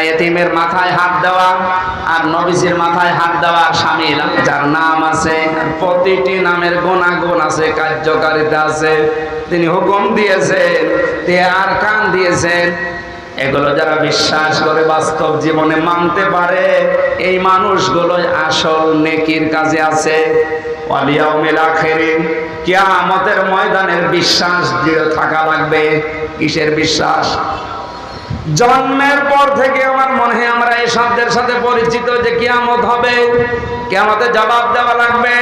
এতিমের মাথায় হাত দেওয়া আর নবীজির মাথায় হাত দেওয়া সামিল। যার নাম আছে, প্রতিটি নামের গুণাগুণ আছে, কার্যকারিতা আছে। তিনি হুকুম দিয়েছেন আর কান দিয়েছেন। এগুলো যারা বিশ্বাস করে বাস্তব জীবনে মানতে পারে, এই মানুষগুলো আসল নেকির কাজে আছে। কিয়ামতের ময়দানের বিশ্বাস দৃঢ় থাকা লাগবে। কিসের বিশ্বাস? জন্মের পর থেকে আমার মনে হয় আমরা এই শব্দের সাথে পরিচিত যে কিয়ামত হবে। কিয়ামতে জবাব দেওয়া লাগবে।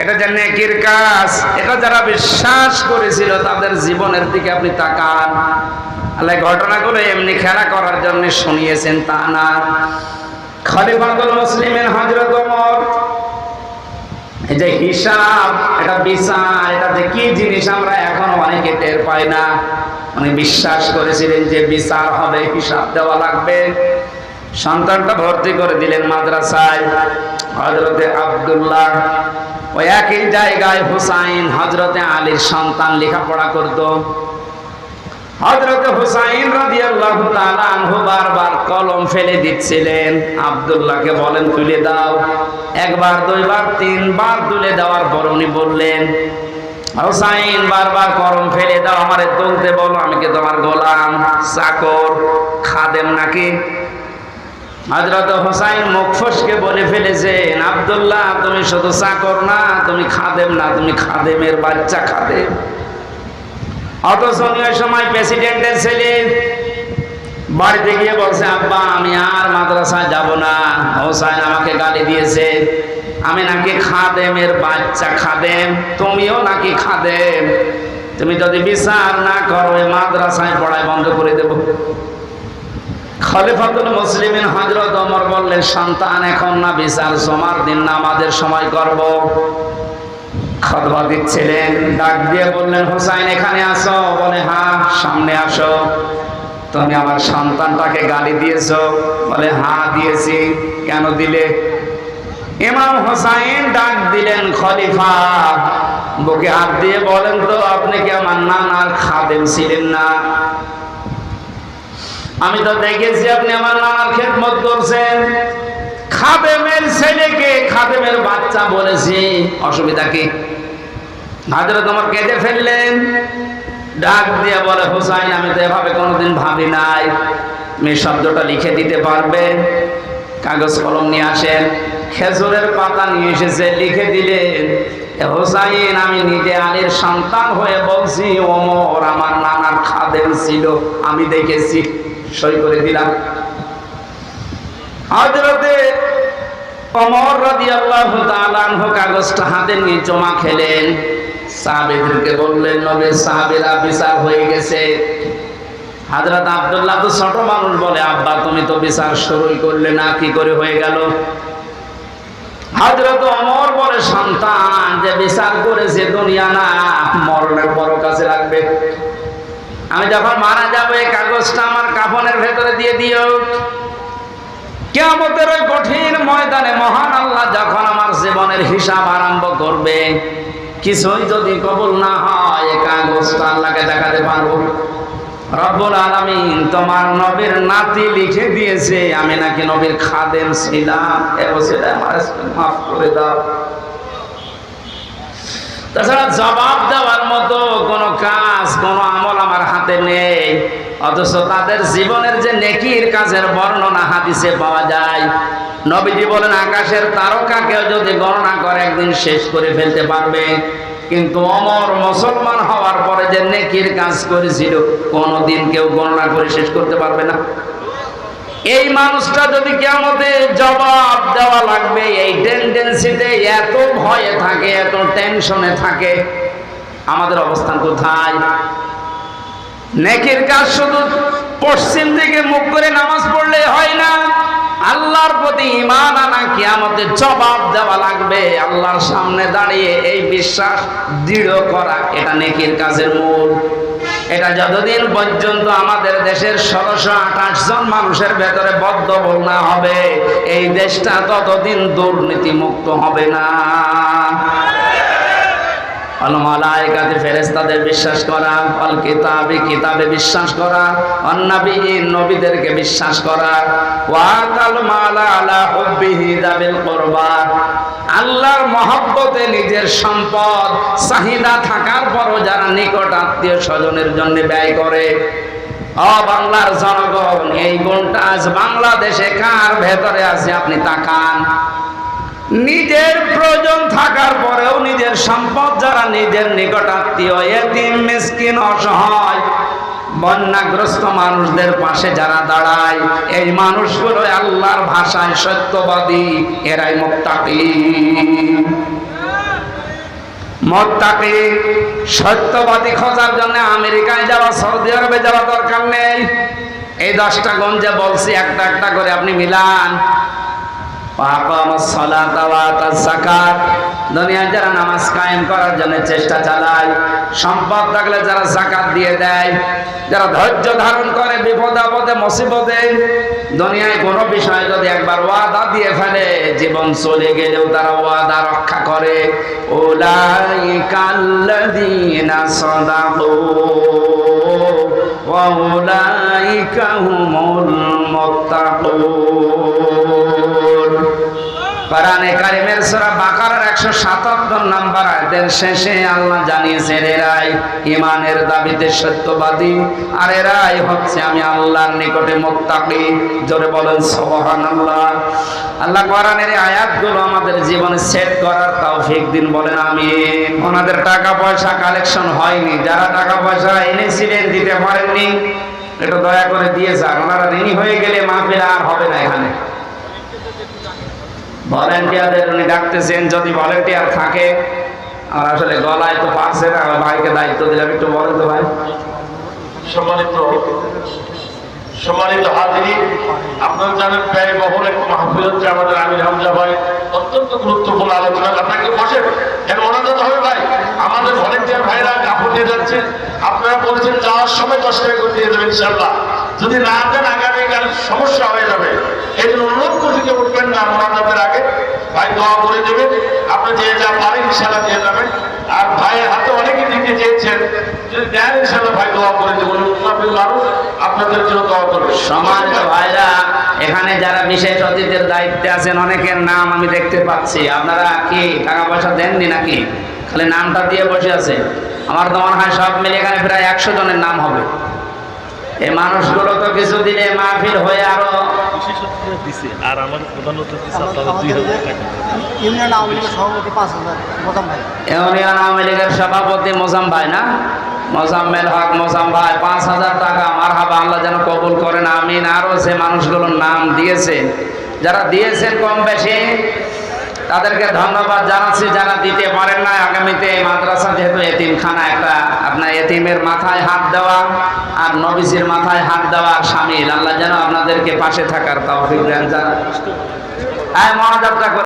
এটা যে নেকির কাজ, এটা যারা বিশ্বাস করেছিল তাদের জীবনের দিকে আপনি তাকান। আল্লাহ ঘটনাগুলো এমনি খেলা করার জন্য শুনিয়েছেন, তা না। খলিফাতুল মুসলিমের হযরত ওমর, এই যে হিসাব, এটা বিচার, এটা যে কি জিনিস আমরা এখন অনেকে টের পাই না। উনি বিশ্বাস করেছিলেন যে বিচার হবে, হিসাব দেওয়া লাগবে। সন্তানটা ভর্তি করে দিলেন মাদ্রাসায়। হজরতে আব্দুল্লাহ ওই একই জায়গায় হুসাইন হজরতে আলীর সন্তান লেখাপড়া করত। হজরতে হুসাইন বারবার কলম ফেলে দিচ্ছিলেন। আব্দুল্লাহকে বলেন, তুলে দাও। একবার, দুইবার, তিনবার তুলে দেওয়ার পর উনি বললেন হুসাইন বারবার করম ফেলে দাও, আমারে তুলতে বলো, আমি কি তোমার গোলাম, চাকর, খাদেম নাকি? হজরত হোসাইন মুখফসকে বলে ফেলেছেন আবদুল্লাহ, তুমি শুধু চাকর না, তুমি খাদেম না, তুমি খাদেমের বাচ্চা খাদেম। অথচ সময় প্রেসিডেন্টের ছেলে বাড়িতে গিয়ে বলছে, আব্বা, আমি আর মাদ্রাসায় যাব না। হোসাইন আমাকে গালি দিয়েছে, আমি নাকি খাদেমের বাচ্চা, খাদেম। তুমিও নাকি খাদেম। তুমি যদি বিচার না করো মাদ্রাসায় পড়ায় বন্ধ করে দেব। খলিফাতুল মুসলিমিন হজরত ওমর বললেন, সন্তান এখন না, বিচার জমার দিন না, আমাদের সময় করব। খতবা দিচ্ছিলেন ডাক দিয়ে বললেন, হোসাইন, এখানে আসো। বলে হ্যাঁ সামনে আসো। তুমি আমার সন্তানটাকে গালি দিয়েছ, বলে, হা, দিয়েছি। কেন দিলে? ইমাম হোসাইন ডাক দিলেন, খলিফা, বুকে হাত দিয়ে বলেন তো, আপনি কি আমার নানার খাদেম ছিলেন না? আমি তো দেখেছি আপনি আমার নানার খেদমত করছেন। খাদেমের ছেলেকে খাদেমের বাচ্চা বলেছি। অসুবিধা কি? হাজরে তোমার কেঁদে ফেললেন। ডাক দিয়ে বলে, হুসাইন, আমি তো এভাবে কোনোদিন ভাবি নাই। তুমি শব্দটা লিখে দিতে পারবে? কাগজ কলম নিয়ে আসেন, খেজুরের পাতা নিয়ে এসেছে, লিখে দিলেন হোসাইন, আমি নিজে আলীর সন্তান হয়ে বলছি, ওমর আমার নানার খাদেম ছিল, আমি দেখেছি। সই করে দিলাম। হজরতে অমর তাআলা আনহু কাগজটা হাতে নিয়ে জমা খেলেন। সাহাবীদেরকে বললেন, নবী, সাহাবীরা বিচার হয়ে গেছে। হাজরত আব্দুল্লাহ তো ছোট মানুষ বলে, আব্বা, তুমি তো বিচার শুরুই করলে না, কি করে হয়ে গেল? হাজরত অমর বলে, সন্তান যে বিচার করেছে দুনিয়া না, মরণের বড় কাছে রাখবে আমি যখন মারা যাব, এই কাগজটা আমার কাফনের ভেতরে দিয়ে দিও। কেমতের ওই কঠিন ময়দানে মহান আল্লাহ যখন আমার জীবনের হিসাব আরম্ভ করবে কিছুই যদি কবুল না হয় কাগজটা আল্লাহকে দেখাতে পারব। রব্বুল আলামিন তোমার নবীর নাতি লিখে দিয়েছে, আমি নাকি নবীর খাদেম ছিলাম। মাফ করে দাও। তাছাড়া জবাব দেওয়ার মতো কোনো কাজ, কোনো আমল আমার হাতে নেই। অথচ তাদের জীবনের যে নেকির কাজের বর্ণনা হাদিসে পাওয়া যায় নবীজি বলেন, আকাশের তারকাকেও যদি গণনা করে, একদিন শেষ করে ফেলতে পারবে। কিন্তু অমর মুসলমান হওয়ার পরে যে নেকির কাজ করেছিল, কোনোদিন কেউ গণনা করে শেষ করতে পারবে না। এই মানুষটা যদি কেমতে জবাব দেওয়া লাগবে, এই টেন্ডেন্সিতে এত ভয়ে থাকে, এত টেনশনে থাকে, আমাদের অবস্থান কোথায়? নেকির কাজ শুধু পশ্চিম দিকে মুখ করে নামাজ পড়লে হয় না। আল্লাহর প্রতি ইমান আনা কিয়ামতে জবাব দেওয়া লাগবে। আল্লাহর সামনে দাঁড়িয়ে এই বিশ্বাস দৃঢ় করা, এটা নেকির কাজের মূল। এটা যতদিন পর্যন্ত আমাদের দেশের ষোলোশো আঠাশ জন মানুষের ভেতরে বদ্ধবল না হবে, এই দেশটা ততদিন দুর্নীতি মুক্ত হবে না। অল মালাইকাতে ফেরেশতাদের বিশ্বাস করা অল কিতাবে কিতাবে বিশ্বাস করা অন্নাবী নবীদেরকে বিশ্বাস করা। ওয়াতাল মালা আলা হুব্বিহি দাবিল কুরবা। আল্লাহর মহব্বতে নিজের সম্পদ, চাহিদা থাকার পরও যারা নিকট আত্মীয় স্বজনের জন্য ব্যয় করে। বাংলার জনগণ, এই গুণটা আজ বাংলাদেশে কার ভেতরে আছে আপনি তাকান। নিজের প্রয়োজন থাকার পরেও নিজের সম্পদ যারা নিজের নিকট আত্মীয়, এতিম, মিসকিন, অসহায়, বন্যাগ্রস্ত মানুষদের পাশে যারা দাঁড়ায়, এই মানুষগুলো আল্লাহর ভাষায় সত্যবাদী, এরাই মুক্তাকি মোত্তাকি, সত্যবাদী খোঁজার জন্য আমেরিকায় যাওয়া, সৌদি আরবে যাওয়া দরকার নেই। এই দশটা গঞ্জে বলছি, একটা একটা করে আপনি মিলান। দুনিয়ায় যারা নামাজ কায়েম করার জন্য চেষ্টা চালায়, সম্পদ থাকলে যারা জাকাত দিয়ে দেয়, যারা ধৈর্য ধারণ করে বিপদ আপদে, মুসিবতে, দুনিয়ায় কোনো বিষয় যদি একবার ওয়াদা দিয়ে ফেলে, জীবন চলে গেলেও তারা ওয়াদা রক্ষা করে। ওলাইকাল্লাযীনা সাদাকু ওয়া উলাইকা হুমুল মুত্তাকুন। কোরআনে কারিমের সূরা বাকারার 177 নাম্বার আয়াতের শেষে আল্লাহ জানিয়েছেন এরাই ঈমানের দাবিতে সত্যবাদী, আর এরাই হচ্ছে আমি আল্লাহর নিকটে মুত্তাকি। জোরে বলেন, সুবহানাল্লাহ। আল্লাহ কোরআনের আয়াতগুলো আমাদের জীবনে সেট করার তৌফিক দিন, বলেন আমি ওনাদের টাকা পয়সা কালেকশন হয়নি, যারা টাকা পয়সা এনেছিলেন দিতে পারেননি এটা দয়া করে দিয়ে যান। ওনারা ঋণী হয়ে গেলে মাহফিল আর হবে না এখানে। ভলেন্টিয়ারদের উনি ডাকতেছেন, যদি ভলেন্টিয়ার থাকে আর আসলে গলায় তো পারছে না ভাইকে দায়িত্ব দিলাম, একটু বলেন তো ভাই। সম্মানিত সম্মানিত হাজিরি, আপনারা জানেন ব্যয়বহুল এক মাহফিল হচ্ছে আমাদের আমির হামজা ভাই, অত্যন্ত গুরুত্বপূর্ণ আলোচনা। আপনাকে বসে, কেন ওনাদের হবে ভাই? আমাদের ভলেন্টিয়ার ভাইরা কাপড় দিয়ে যাচ্ছে। আপনারা বলছেন যাওয়ার সময় দশ টাকা করে দিয়ে দেবেন ইনশাল্লাহ যদি না দেন, আগামীকাল সমস্যা হয়ে যাবে। এই জন্য যে উঠবেন না মোনাজাতের আগে। ভাই দোয়া করে দেবেন। আপনি যে যা পারেন ইনশাল্লাহ দিয়ে যাবেন। আর ভাইয়ের হাতে অনেকে দিতে চেয়েছেন। যদি দেন ইনশাল্লাহ ভাই দোয়া করে দেবেন। মানুষ আপনাদের জন্য দোয়া করবে সম্মানিত ভাইরা, এখানে যারা বিশেষ অতিথির দায়িত্বে আছেন, অনেকের নাম আমি দেখতে পাচ্ছি। আপনারা কি টাকা পয়সা দেননি নাকি? খালি নামটা দিয়ে বসে আছে। আমার তো মনে হয় সব মিলে এখানে প্রায় একশো জনের নাম হবে। এই মানুষগুলো তো কিছুদিনে মাহফিল হয়ে আরও প্রধান ইউনিয়ন আওয়ামী লীগের সভাপতি পাঁচ হাজার মোদাম ভাই ইউনিয়ন আওয়ামী লীগের সভাপতি মোজাম ভাই না? মোজাম্মেল হক মোজাম ভাই পাঁচ হাজার টাকা আমার হাবা আল্লাহ যেন কবুল করেন আমিন। আরও যে মানুষগুলোর নাম দিয়েছে যারা দিয়েছেন কম বেশি তাদেরকে ধন্যবাদ জানাচ্ছি যারা দিতে পারেন না আগামীতে মাদ্রাসা যেহেতু এতিমখানা, একটা আপনার এতিমের মাথায় হাত দেওয়া আর নবীজির মাথায় হাত দেওয়া সামিল আল্লাহ যেন আপনাদেরকে পাশে থাকার তাও দেন। যারা হ্যাঁ মহাজাত্রা